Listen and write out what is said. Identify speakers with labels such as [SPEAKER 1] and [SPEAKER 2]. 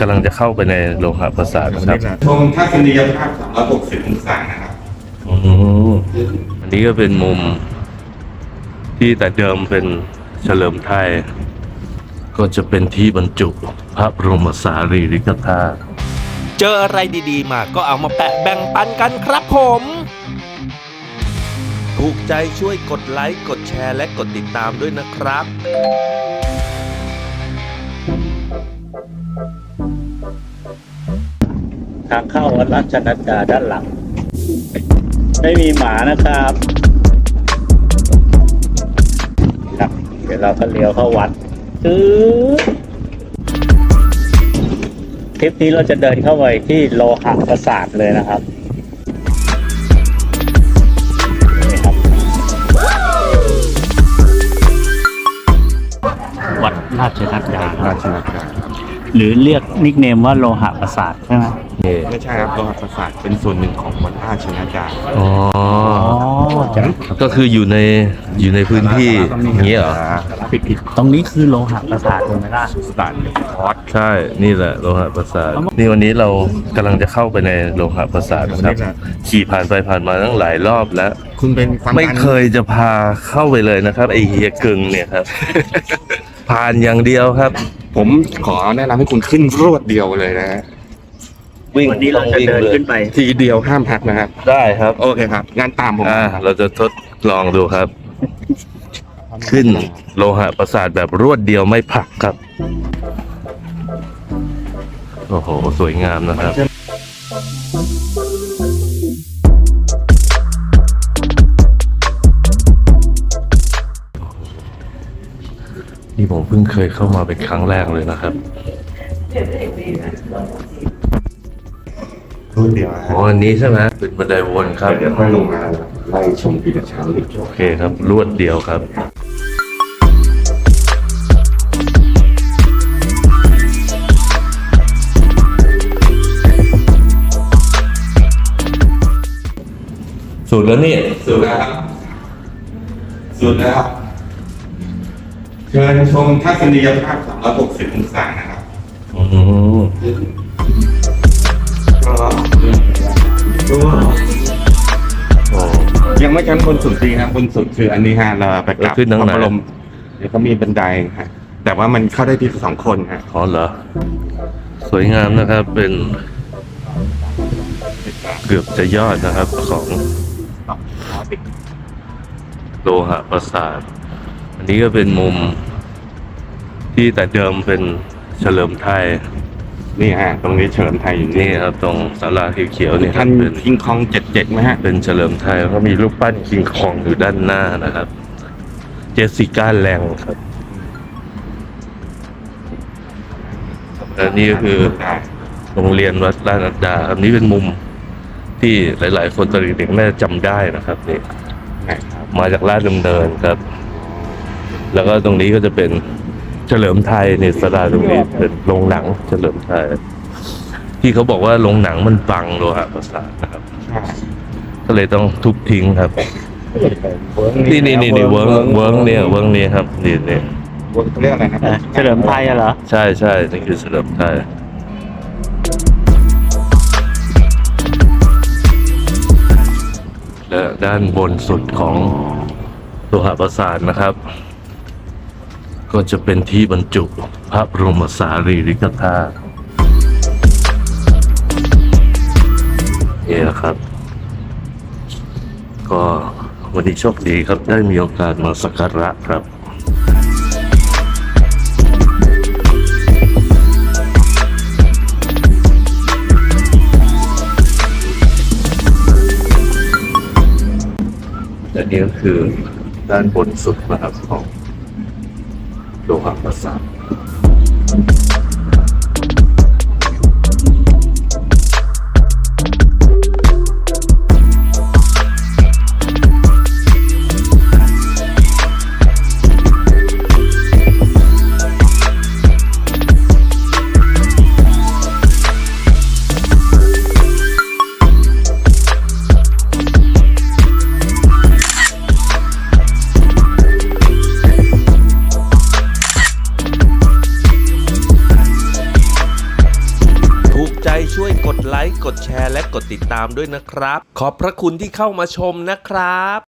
[SPEAKER 1] กำลังจะเข้าไปในโลหะประสาทนะครับ
[SPEAKER 2] ชมทัศนียภาพ360องศานะครับ
[SPEAKER 1] อืมอันนี้ก็เป็นมุม ที่แต่เดิมเป็นเฉลิมไทย ก็จะเป็นที่บรรจุพระบรมสารีริกธาตุ
[SPEAKER 3] เจออะไรดีๆ มาก็เอามาแปะแบ่งปันกันครับผม ถูกใจช่วยกดไลค์กดแชร์และกดติดตามด้วยนะครับ
[SPEAKER 4] ทางเข้าวัดราชนัดดาด้านหลัง ไม่มีหมานะครับครับ เดี๋ยวเราก็เลี้ยวเข้าวัดซื้อทริปนี้เราจะเดินเข้าไปที่โลหะประสาทเลยนะครับนี่ครับวัดราชนัดดา
[SPEAKER 2] ราชนัดดา
[SPEAKER 4] หรือเรียกนิกเนมว่าโลหะประสาทใช่ไหม
[SPEAKER 2] ไม่ใช่ครับโลหะประสาทเป็นส่วนหนึ่งของวัดราชนัดดา
[SPEAKER 1] อ๋อ
[SPEAKER 4] จ้ะ
[SPEAKER 1] ก็คืออยู่ในอยู่ในพื้นที่อย่างนี้เหรอ
[SPEAKER 2] ผิดผิด
[SPEAKER 4] ตรงนี้คือโลหะประสาทถูกไหมล่ะ
[SPEAKER 2] สถานคอร์ส
[SPEAKER 1] ใช่ นี่แหละโลหะประสาท นี่วันนี้เรากำลังจะเข้าไปในโลหะประสาทนะครับ ขี่ผ่านไปผ่านมาตั้งหลายรอบแล้ว
[SPEAKER 2] คุณเป็นความ
[SPEAKER 1] ไม่
[SPEAKER 2] ดัน
[SPEAKER 1] เคยจะพาเข้าไปเลยนะครับไอเฮียกึ่งเนี่ยครับ ผ่านอย่างเดียวครับ
[SPEAKER 2] ผมขอแนะนำให้คุณขึ้นรวดเดียวเลยนะฮะ
[SPEAKER 1] วิ่ง
[SPEAKER 4] วันนี้เราจะเดินขึ้นไป
[SPEAKER 2] ทีเดียวห้ามพักนะครับ
[SPEAKER 1] ได้ครับ
[SPEAKER 2] โอเคครับ งานตามผม
[SPEAKER 1] อ่าเราจะทดลองดูครับ ขึ้นโลหะประสาทแบบรวดเดียวไม่ผลักครับ โอ้โห สวยงามนะครับนี่ผมเพิ่งเคยเข้ามาเป็นครั้งแรกเลยนะครับ
[SPEAKER 2] รวดเดียว
[SPEAKER 1] อ๋ออันนี้ใช่ไหมเป็นบันไดวนครับ
[SPEAKER 2] เดี๋ยวค่อยลงมาไล่ชมทีละชั้น
[SPEAKER 1] โอเคครับ รวดเดียวครับ สุดแล้วนี่
[SPEAKER 2] สุดแล้วครับ สุดแล้วครับ เชิญชมทัศนียภาพ 360 องศานะครับ
[SPEAKER 1] อืม โอ้
[SPEAKER 2] ยังไม่ชั้นบนสุดจริงนะบนสุดคืออันนี้ฮะเราไปกราบ
[SPEAKER 1] แล้วขึ้นทางไหน
[SPEAKER 2] พระบรมเดี๋ยวเขามีบันไดฮะแต่ว่ามันเข้าได้ที่สองคนฮะ
[SPEAKER 1] อ๋อเหรอ สวยงามนะครับเป็นเกือบจะยอดนะครับของโลหะประสาท อันนี้ก็เป็นมุมที่แต่เดิมเป็นเฉลิมไทย
[SPEAKER 2] นี่ฮะตรงนี้เฉลิมไทยอยู่นี่
[SPEAKER 1] นี่ครับตรงศาลาเขียวๆนี่ครั
[SPEAKER 2] ท่า
[SPEAKER 1] บ
[SPEAKER 2] น
[SPEAKER 1] เป็น
[SPEAKER 2] คิงคองเจ็ดเจ็ดไหมฮะ
[SPEAKER 1] เป็นเฉลิมไทยแล้วก็มีรูปปั้นคิงคองอยู่ด้านหน้านะครับ เจสสิก้าแรงครับและนี่ก็คือ โรงเรียนวัดราชนัดดาอันนี้เป็นมุมที่หลาย ๆ คนตอนเด็กๆน่าจะจำได้นะครับนี่มาจากราชดำเนินครับ แล้วก็ตรงนี้ก็จะเป็น เฉลิมไทยในสลาตรงนี้เป็นโรงหนังเฉลิมไทย ที่เขาบอกว่าโรงหนังมันบังโลหะประสาทนะครับ ก็เลยต้องทุบทิ้งครับ นี่นี่นี่นี่เวิร์กเวิร์กเนี่ยเวิร์กเนี่ยครับนี่นี่
[SPEAKER 2] เวิร์กเรียกอะไรนะ
[SPEAKER 4] เอ่อเฉลิมไทยอะเหรอ
[SPEAKER 1] ใช่ใช่นี่คือเฉลิมไทยและด้านบนสุดของโลหะประสาทนะครับ ก็จะเป็นที่บรรจุพระบรมสารีริกธาตุนี่นะครับ ก็วันนี้โชคดีครับได้มีโอกาสมาสักการะครับและนี่ก็คือด้านบนสุดนะครับของ โล
[SPEAKER 3] ไลค์ กดแชร์ และกดติดตามด้วยนะครับ ขอบพระคุณที่เข้ามาชมนะครับ